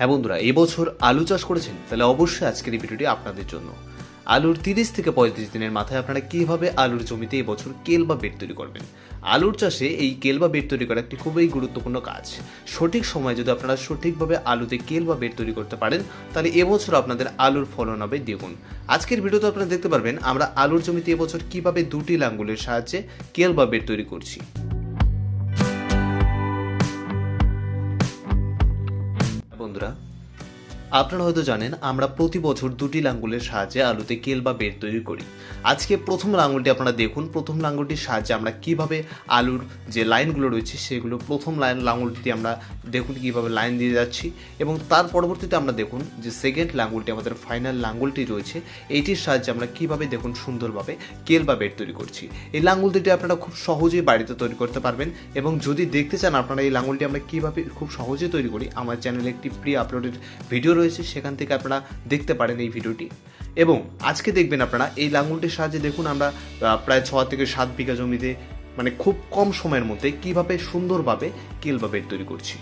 হ্যাঁ বন্ধুরা এবছর আলু চাষ করেছেন? তাহলে অবশ্যই আজকের এই ভিডিওটি আপনাদের জন্য। আলুর তিরিশ থেকে পঁয়ত্রিশ দিনের মাথায় আপনারা কীভাবে আলুর জমিতে এবছর কেল বা বেড তৈরি করবেন? আলুর চাষে এই কেল বা বেড তৈরি করা একটি খুবই গুরুত্বপূর্ণ কাজ। সঠিক সময়ে যদি আপনারা সঠিকভাবে আলুতে কেল বা বেড তৈরি করতে পারেন, তাহলে এবছর আপনাদের আলুর ফলন হবে দ্বিগুণ। আজকের ভিডিওতে আপনারা দেখতে পারবেন আমরা আলুর জমিতে এবছর কীভাবে দুটি লাঙ্গুলের সাহায্যে কেল বা বেড তৈরি করছি। আপনারা হয়তো জানেন, আমরা প্রতি বছর দুটি লাঙ্গুলের সাহায্যে আলুতে কেল বা বেড তৈরি করি। আজকে প্রথম লাঙ্গুলটি আপনারা দেখুন, প্রথম লাঙ্গুলটির সাহায্যে আমরা কীভাবে আলুর যে লাইনগুলো রয়েছে, সেগুলো প্রথম লাইন লাঙ্গুলটিতে আমরা দেখুন কীভাবে লাইন দিয়ে যাচ্ছি এবং তার পরবর্তীতে আমরা দেখুন যে সেকেন্ড লাঙ্গুলটি, আমাদের ফাইনাল লাঙ্গুলটি রয়েছে, এইটির সাহায্যে আমরা কীভাবে দেখুন সুন্দরভাবে কেল বা বেড তৈরি করছি। এই লাঙ্গুল দুটি আপনারা খুব সহজেই বাড়িতে তৈরি করতে পারবেন এবং যদি দেখতে চান আপনারা এই লাঙ্গুলটি আমরা কীভাবে খুব সহজে তৈরি করি, আমার চ্যানেলে একটি প্রি আপলোডেড ভিডিও রয়েছে, সেখান থেকে আপনারা দেখতে পারেন এই ভিডিওটি। এবং আজকে দেখবেন আপনারা এই লাঙ্গুলটির সাহায্যে দেখুন আমরা প্রায় ছ থেকে সাত বিঘা জমিতে মানে খুব কম সময়ের মধ্যে কীভাবে সুন্দরভাবে কেল বা বেড তৈরি করছি।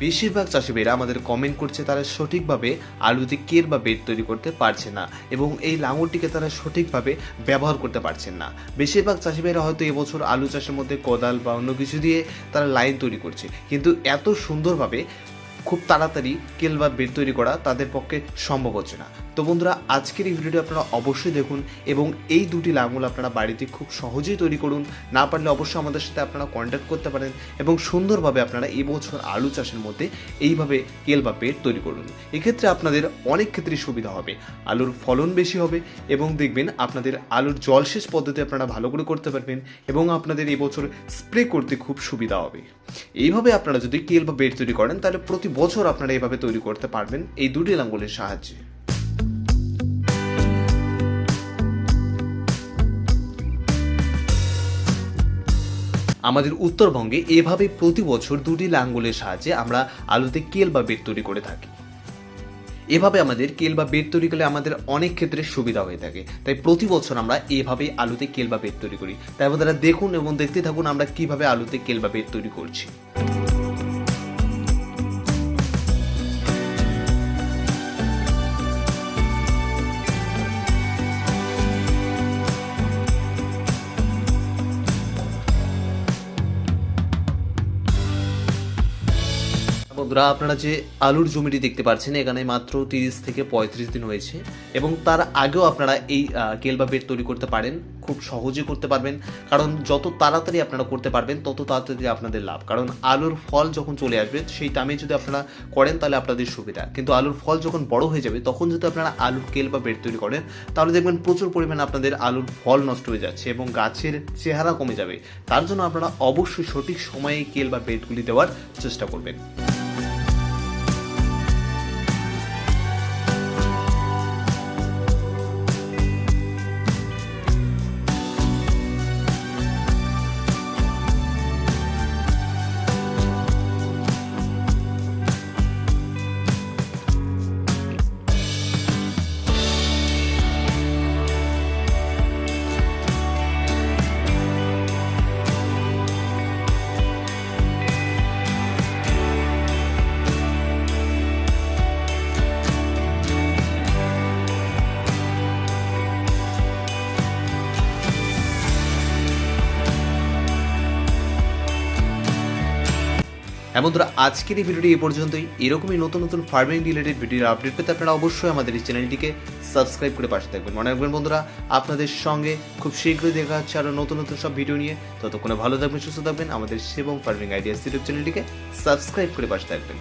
বেশিরভাগ চাষিভাইরা আমাদের কমেন্ট করছে তারা সঠিকভাবে আলুতে কের বা বেড তৈরি করতে পারছে না এবং এই লাঙলটিকে তারা সঠিকভাবে ব্যবহার করতে পারছেন না। বেশিরভাগ চাষিভাইরা হয়তো এবছর আলু চাষের মধ্যে কোদাল বা অন্য কিছু দিয়ে তারা লাইন তৈরি করছে। কিন্তু এত সুন্দরভাবে খুব তাড়াতাড়ি কেল বা বেড তৈরি করা তাদের পক্ষে সম্ভব হচ্ছে না। তো বন্ধুরা, আজকের এই ভিডিওটি আপনারা অবশ্যই দেখুন এবং এই দুটি লাঙল আপনারা বাড়িতে খুব সহজেই তৈরি করুন। না পারলে অবশ্যই আমাদের সাথে আপনারা কন্ট্যাক্ট করতে পারেন এবং সুন্দরভাবে আপনারা এবছর আলু চাষের মধ্যে এইভাবে কেল বা বেড তৈরি করুন। এক্ষেত্রে আপনাদের অনেক ক্ষেত্রে সুবিধা হবে। আলুর ফলন বেশি হবে এবং দেখবেন আপনাদের আলুর জলসেচ পদ্ধতি আপনারা ভালো করে করতে পারবেন এবং আপনাদের এবছর স্প্রে করতে খুব সুবিধা হবে। এইভাবে আপনারা যদি কেল বা বেড তৈরি করেন, তাহলে প্রতি বছর আপনারা এইভাবে তৈরি করতে পারবেন এই দুটি লাঙ্গলের সাহায্যে। আমাদের উত্তরবঙ্গে এভাবে প্রতি বছর দুটি লাঙ্গলের সাহায্যে আমরা আলুতে কেল বা বেড তৈরি করে থাকি। এভাবে আমাদের কেল বা বেড তৈরি করলে আমাদের অনেক ক্ষেত্রে সুবিধা হয়ে থাকে। তাই প্রতি বছর আমরা এভাবে আলুতে কেল বা বেড তৈরি করি। তাই আপনারা দেখুন এবং দেখতে থাকুন আমরা কীভাবে আলুতে কেল বা বেড তৈরি করছি। বন্ধুরা, আপনারা যে আলুর জমিটি দেখতে পাচ্ছেন, এখানে মাত্র তিরিশ থেকে পঁয়ত্রিশ দিন হয়েছে এবং তার আগেও আপনারা এই কেল বা বেড তৈরি করতে পারেন, খুব সহজে করতে পারবেন। কারণ যত তাড়াতাড়ি আপনারা করতে পারবেন, তত তাড়াতাড়ি আপনাদের লাভ। কারণ আলুর ফল যখন চলে আসবে, সেই টাইমে যদি আপনারা করেন, তাহলে আপনাদের সুবিধা। কিন্তু আলুর ফল যখন বড় হয়ে যাবে, তখন যদি আপনারা আলুর কেল বা বেড তৈরি করেন, তাহলে দেখবেন প্রচুর পরিমাণে আপনাদের আলুর ফল নষ্ট হয়ে যাচ্ছে এবং গাছের চেহারা কমে যাবে। তার জন্য আপনারা অবশ্যই সঠিক সময়ে কেল বা বেডগুলি দেওয়ার চেষ্টা করবেন। হ্যাঁ বন্ধুরা, আজকের এই ভিডিওটি এ পর্যন্তই। এরকমই নতুন নতুন ফার্মিং রিলেটেড ভিডিওর আপডেট পেতে আপনারা অবশ্যই আমাদের এই চ্যানেলটিকে সাবস্ক্রাইব করে পাশে থাকবেন। মনে রাখবেন বন্ধুরা, আপনাদের সঙ্গে খুব শীঘ্রই দেখা হচ্ছে আরও নতুন নতুন সব ভিডিও নিয়ে। ততক্ষণে ভালো থাকবেন, সুস্থ থাকবেন। আমাদের সেবং ফার্মিং আইডিয়াস ইউটিউব চ্যানেলটিকে সাবস্ক্রাইব করে পাশে থাকবেন।